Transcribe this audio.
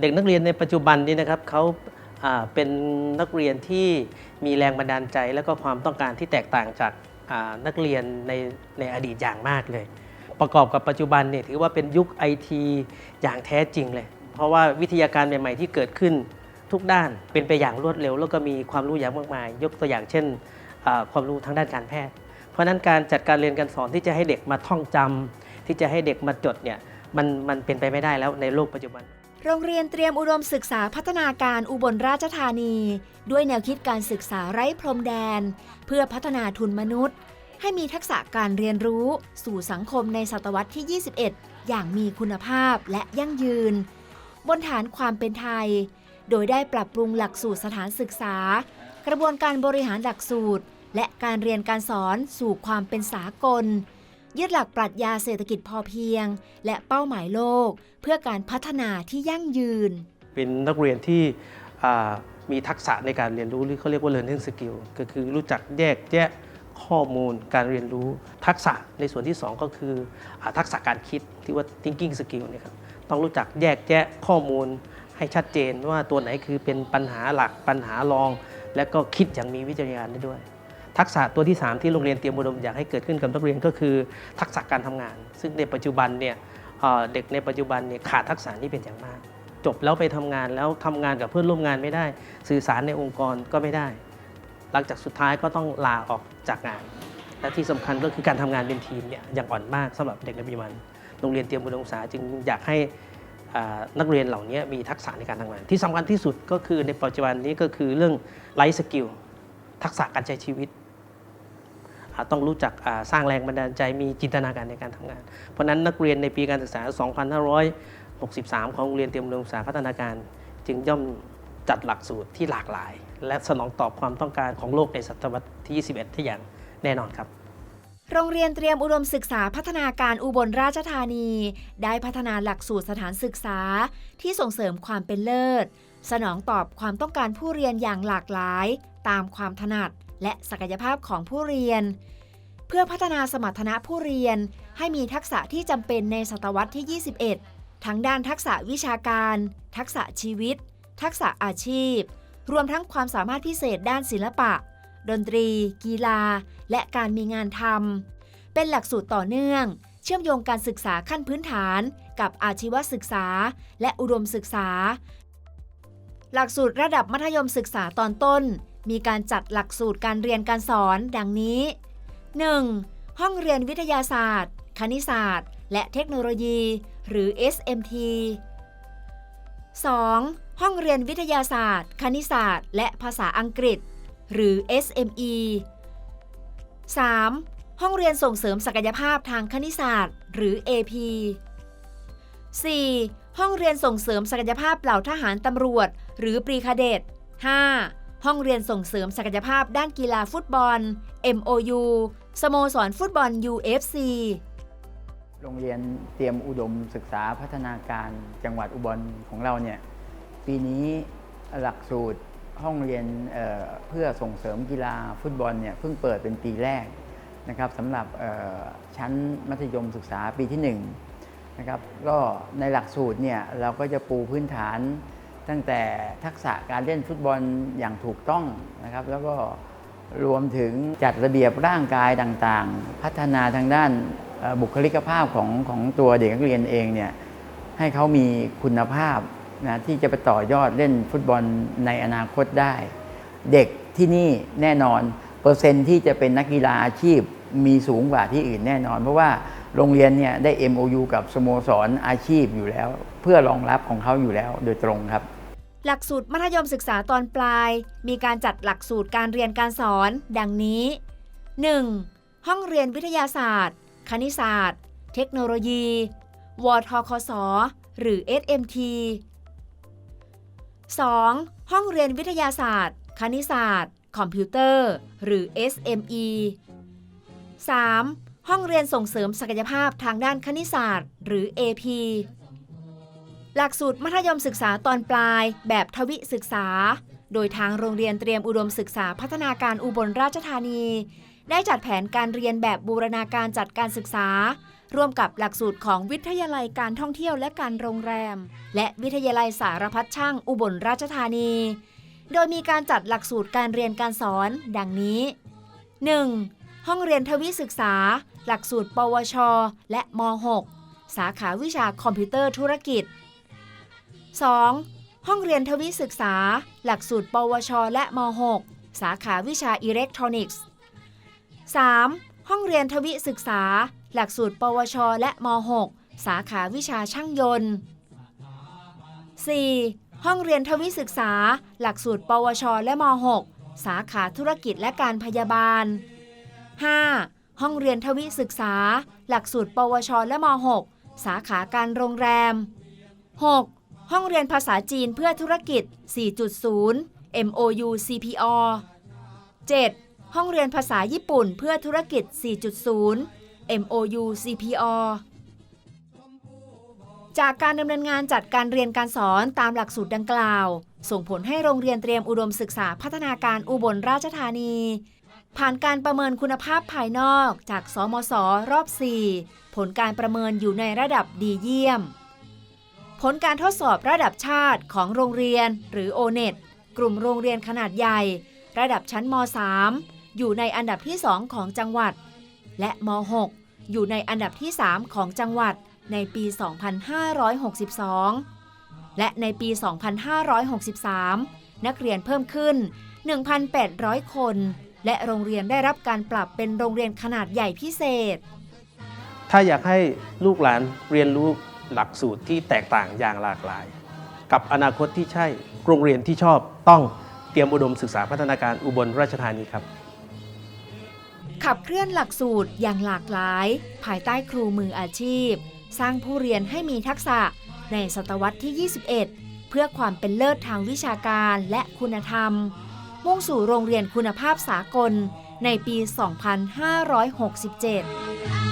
เด็กนักเรียนในปัจจุบันนี้นะครับเขาเป็นนักเรียนที่มีแรงบันดาลใจ และก็ความต้องการที่แตกต่างจากนักเรียนในในอดีตอย่างมากเลย ประกอบกับปัจจุบันเนี่ยถือว่าเป็นยุคไอทีอย่างแท้จริงเลย เพราะว่าวิทยาการใหม่ ๆ ที่เกิดขึ้นทุกด้านเป็นไปอย่างรวดเร็ว แล้วก็มีความรู้อย่างมากมาย ยกตัวอย่างเช่นความรู้ทางด้านการแพทย์ เพราะนั้นการจัดการเรียนการสอนที่จะให้เด็กมาท่องจำที่จะให้เด็กมาจดเนี่ยมันมันเป็นไปไม่ได้แล้วในโลกปัจจุบัน โรงเรียนเตรียมอุดมศึกษาพัฒนาการอุบลราชธานี ด้วยแนวคิดการศึกษาไร้พรมแดน เพื่อพัฒนาทุนมนุษย์ ให้มีทักษะการเรียนรู้ สู่สังคมในศตวรรษที่ 21 อย่างมีคุณภาพและยั่งยืน บนฐานความเป็นไทย โดยได้ปรับปรุงหลักสูตรสถานศึกษา กระบวนการบริหารหลักสูตร และการเรียนการสอนสู่ความเป็นสากล ยึดหลักปรัชญาเศรษฐกิจพอเพียง และเป้าหมายโลก เพื่อการพัฒนาที่ยั่งยืน เป็นนักเรียนที่มีทักษะในการเรียนรู้หรือเขาเรียกว่า learning skill ก็คือรู้จักแยกแยะข้อมูลการเรียนรู้ทักษะในส่วนที่ 2 ก็คืออทักษะการคิดที่ว่า thinking skill เนี่ยครับต้องรู้จักแยกแยะข้อมูลให้ชัดเจนว่าตัวไหนคือเป็นปัญหาหลักปัญหารอง และก็คิดอย่างมีวิจารณญาณได้ด้วย ทักษะตัวที่ 3 ที่โรงเรียนเตรียมอุดมอยากให้เกิดขึ้นกับนักเรียนก็คือ ทักษะการทำงาน ซึ่งในปัจจุบันเนี่ยเด็กในปัจจุบันเนี่ยขาดทักษะนี้เป็นอย่างมาก จบแล้วไปทำงานแล้วทำงานกับเพื่อนร่วมงานไม่ได้ สื่อสารในองค์กรก็ไม่ได้ หลังจากสุดท้ายก็ต้องลาออกจากงาน และที่สำคัญก็คือการทำงานเป็นทีมเนี่ยยังอ่อนมากสำหรับเด็กในปัจจุบันโรงเรียนเตรียมอุดมศึกษาจึงอยากให้นักเรียนเหล่านี้มีทักษะในการทำงาน ที่สำคัญที่สุดก็คือในปัจจุบันนี้ก็คือเรื่องไลฟ์สกิลทักษะการใช้ชีวิต ต้องรู้จักสร้างแรงบันดาลใจมีจินตนาการในการทำงาน เพราะฉะนั้นนักเรียนในปีการศึกษา 2563 ของโรงเรียนเตรียมอุดมศึกษาพัฒนาการ จึงย่อมจัดหลักสูตรที่หลากหลาย และสนองตอบความต้องการของโลกในศตวรรษที่ 21 ที่อย่างแน่นอนครับโรงเรียนเตรียมอุดมศึกษาพัฒนาการอุบลราชธานี ได้พัฒนาหลักสูตรสถานศึกษา ที่ส่งเสริมความเป็นเลิศ สนองตอบความต้องการผู้เรียนอย่างหลากหลาย ตามความถนัด และศักยภาพของผู้เรียน เพื่อพัฒนาสมรรถนะผู้เรียนให้มีทักษะที่จำเป็นในศตวรรษที่ 21 ทั้งด้านทักษะวิชาการ ทักษะชีวิต ทักษะอาชีพ รวมทั้งความสามารถพิเศษด้านศิลปะ ดนตรี กีฬา และการมีงานทำเป็นหลักสูตรต่อเนื่อง เชื่อมโยงการศึกษาขั้นพื้นฐาน กับอาชีวศึกษา และอุดมศึกษา หลักสูตรระดับมัธยมศึกษาตอนต้น มีการจัดหลักสูตรการเรียนการสอน ดังนี้ 1. ห้องเรียนวิทยาศาสตร์ คณิตศาสตร์ และเทคโนโลยี หรือ SMT 2. ห้องเรียนวิทยาศาสตร์ คณิตศาสตร์ และภาษาอังกฤษ หรือ SME 3. ห้องเรียนส่งเสริมศักยภาพทางคณิตศาสตร์ หรือ AP 4. ห้องเรียนส่งเสริมศักยภาพเหล่าทหารตำรวจ หรือปรีคาเดต 5. ห้องเรียนส่งเสริมศักยภาพด้านกีฬาฟุตบอล MOU สโมสรฟุตบอล UFC โรงเรียนเตรียมอุดมศึกษาพัฒนาการจังหวัดอุบลของเราเนี่ยปีนี้หลักสูตรห้องเรียนเเพื่อส่งเสริมกีฬาฟุตบอลเนี่ยเพิ่งเปิดเป็นปีแรกนะครับสำหรับชั้นมัธยมศึกษาปีที่1นะครับก็ในหลักสูตรเนี่ยเราก็จะปูพื้นฐาน ตั้งแต่ทักษะการเล่นฟุตบอลอย่างถูกต้องนะครับ แล้วก็รวมถึงจัดระเบียบร่างกายต่างๆ พัฒนาทางด้านบุคลิกภาพของของตัวเด็กนักเรียนเองเนี่ยให้เขามีคุณภาพนะที่จะไปต่อยอดเล่นฟุตบอลในอนาคตได้ เด็กที่นี่แน่นอน เปอร์เซ็นต์ที่จะเป็นนักกีฬาอาชีพมีสูงกว่าที่อื่นแน่นอน เพราะว่าโรงเรียนเนี่ยได้ MOU กับสโมสรอาชีพอยู่แล้ว เพื่อรองรับของเขาอยู่แล้วโดยตรงครับ หลักสูตรมัธยมศึกษาตอนปลาย มีการจัดหลักสูตรการเรียนการสอน ดังนี้ 1. ห้องเรียนวิทยาศาสตร์ คณิตศาสตร์ เทคโนโลยี วทคส หรือ SMT 2. ห้องเรียนวิทยาศาสตร์ คณิตศาสตร์ คอมพิวเตอร์ หรือ SME 3. ห้องเรียนส่งเสริมศักยภาพทางด้านคณิตศาสตร์ หรือ AP หลักสูตรมัธยมศึกษาตอนปลาย แบบทวิศึกษา โดยทางโรงเรียนเตรียมอุดมศึกษาพัฒนาการอุบลราชธานี ได้จัดแผนการเรียนแบบบูรณาการจัดการศึกษา ร่วมกับหลักสูตรของวิทยาลัยการท่องเที่ยวและการโรงแรม และวิทยาลัยสารพัดช่างอุบลราชธานี โดยมีการจัดหลักสูตรการเรียนการสอน ดังนี้ 1. ห้องเรียนทวิศึกษา หลักสูตร ปวช และม .6 สาขาวิชาคอมพิวเตอร์ธุรกิจ 2. ห้องเรียนทวิศึกษา หลักสูตร ปวช และม .6 สาขาวิชาอิเล็กทรอนิกส์ 3. ห้องเรียนทวิศึกษา หลักสูตร ปวช และม .6 สาขาวิชาช่างยนต์ 4. ห้องเรียนทวิศึกษา หลักสูตร ปวช และม .6 สาขาธุรกิจและการพยาบาล 5. ห้องเรียนทวิศึกษา หลักสูตร ปวช และม .6 สาขาการโรงแรม 6. ห้องเรียนภาษาจีนเพื่อธุรกิจ 4.0 MOU CPO 7. ห้องเรียนภาษาญี่ปุ่นเพื่อธุรกิจ 4.0 MOU CPO จากการดำเนินงานจัดการเรียนการสอนตามหลักสูตรดังกล่าว ส่งผลให้โรงเรียนเตรียมอุดมศึกษาพัฒนาการอุบลราชธานี ผ่านการประเมินคุณภาพภายนอกจากสมสรอบ 4 ผลการประเมินอยู่ในระดับดีเยี่ยม ผลการทดสอบระดับชาติของโรงเรียนหรือ o n e t กลุ่มโรงเรียนขนาดใหญ่ ระดับชั้นม .3 อยู่ในอันดับที่ 2 ของจังหวัด และม .6 อยู่ในอันดับที่ 3 ของจังหวัดในปี 2562 และในปี 2563 นักเรียนเพิ่มขึ้น 1,800 คน และโรงเรียนได้รับการปรับเป็นโรงเรียนขนาดใหญ่พิเศษ ถ้าอยากให้ลูกหลานเรียนรู้ หลักสูตรที่แตกต่างอย่างหลากหลาย กับอนาคตที่ใช่โรงเรียนที่ชอบต้องเตรียมอุดมศึกษาพัฒนาการอุบลราชธานีครับ ขับเคลื่อนหลักสูตรอย่างหลากหลาย ภายใต้ครูมืออาชีพ สร้างผู้เรียนให้มีทักษะในศตวรรษที่ 21 เพื่อความเป็นเลิศทางวิชาการและคุณธรรม มุ่งสู่โรงเรียนคุณภาพสากลในปี 2567